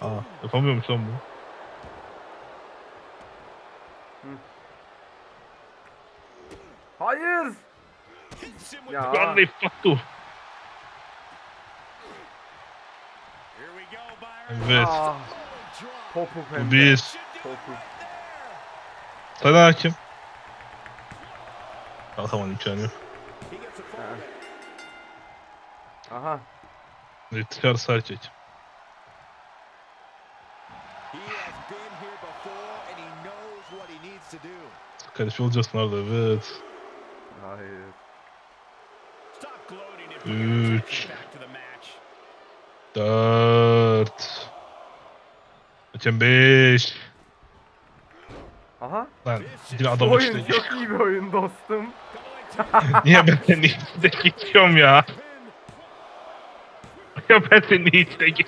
Aa yapamıyormuş lan bu. Hayır. Ya. Vallahi fattu. Evet. Ah, topu Bu pembe. bir. Topu. Sana hakim. Kalkamadım imkanı yok. Aha. Evet, Dışarı sağ Karış olacaksın orada evet. Hayır. Üç. Dört. Geçen beş. Aha. Lan yine adam oyun işte. çok iyi bir oyun dostum. Niye ben senin içine geçiyorum ya? Ya ben senin içine geçtim.